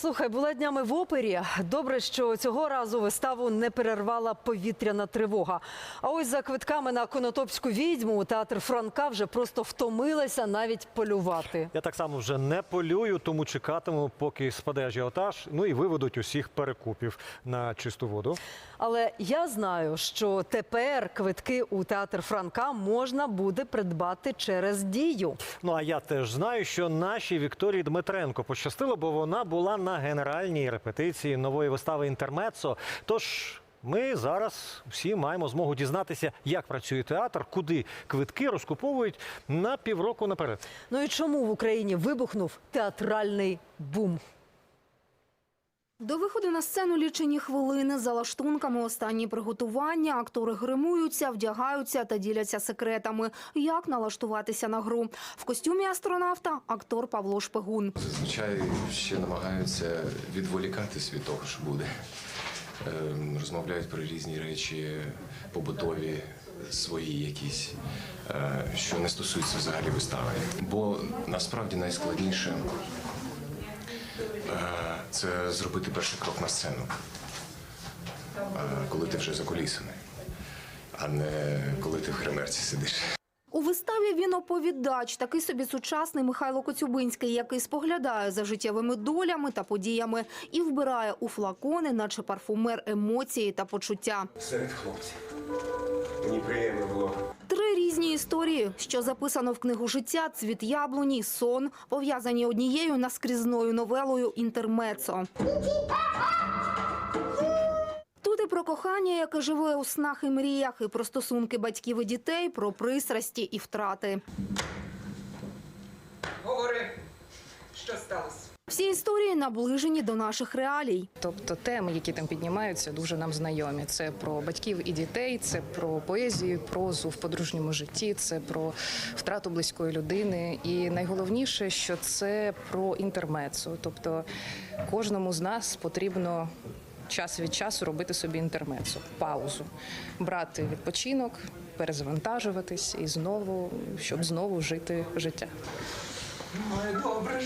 Слухай, була днями в опері. Добре, що цього разу виставу не перервала повітряна тривога. А ось за квитками на Конотопську відьму театр Франка вже просто втомилися навіть полювати. Я так само вже не полюю, тому чекатиму, поки спаде ажіотаж. Ну і виведуть усіх перекупів на чисту воду. Але я знаю, що тепер квитки у театр Франка можна буде придбати через дію. Ну а я теж знаю, що нашій Вікторії Дмитренко пощастило, бо вона була на генеральній репетиції нової вистави Інтермецо. Тож. Ми зараз всі маємо змогу дізнатися, як працює театр, куди квитки розкуповують на півроку наперед. Ну і чому в Україні вибухнув театральний бум? До виходу на сцену лічені хвилини за лаштунками останні приготування. Актори гримуються, вдягаються та діляться секретами, як налаштуватися на гру. В костюмі астронавта актор Павло Шпигун. Зазвичай ще намагаються відволікатись від того, що буде. Ем, Розмовляють про різні речі, побутові, свої якісь, е, що не стосуються взагалі вистави. Бо насправді найскладніше це зробити перший крок на сцену, е, коли ти вже закулісаний, а не коли ти в хремерці сидиш. У виставі він оповідач, такий собі сучасний Михайло Коцюбинський, який споглядає за життєвими долями та подіями і вбирає у флакони, наче парфумер емоції та почуття. серед хлопців. Мені приємно було. Історії, що записано в книгу життя Цвіт яблуні, сон, пов'язані однією наскрізною новелою Інтермецо. Тут і про кохання, яке живе у снах і мріях, і про стосунки батьків і дітей, про пристрасті і втрати. Говори, що сталося? Всі історії наближені до наших реалій. Тобто теми, які там піднімаються, дуже нам знайомі. Це про батьків і дітей, це про поезію, прозу в подружньому житті, це про втрату близької людини. І найголовніше, що це про інтермецо. Тобто кожному з нас потрібно. Час від часу робити собі інтермецо, паузу, брати відпочинок, перезавантажуватись і знову, щоб знову жити життя. Ну, добре.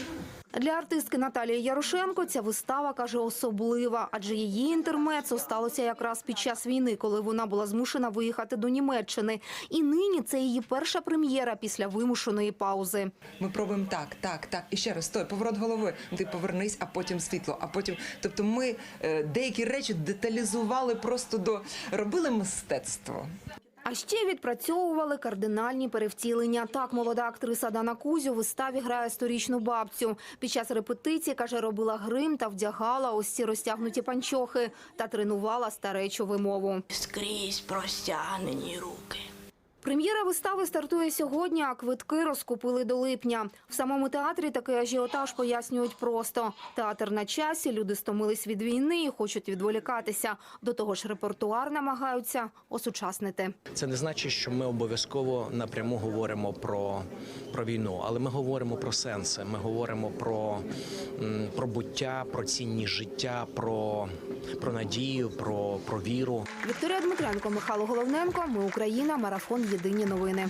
Для артистки Наталії Ярошенко ця вистава каже особлива, адже її інтермецо сталося якраз під час війни, коли вона була змушена виїхати до Німеччини. І нині це її перша прем'єра після вимушеної паузи. Ми пробуємо так, так, так. І ще раз, стой, поворот голови. Ти повернись, а потім світло. А потім, тобто, ми е, деякі речі деталізували просто до робили мистецтво. Ще відпрацьовували кардинальні перевтілення. Так, молода актриса Дана Кузю в виставі грає сторічну бабцю. Під час репетиції, каже, робила грим та вдягала ось ці розтягнуті панчохи та тренувала старечу вимову. скрізь простягнені руки. Прем'єра вистави стартує сьогодні, а квитки розкупили до липня. В самому театрі такий ажіотаж пояснюють просто. Театр на часі, люди стомились від війни і хочуть відволікатися. До того ж, репертуар намагаються осучаснити. Це не значить, що ми обов'язково напряму говоримо про, про війну, але ми говоримо про сенси. Ми говоримо про, про буття, про цінність життя, про, про надію, про, про віру. Вікторія Дмитренко, Михайло Головненко. Ми Україна. Марафон. Єдині новини.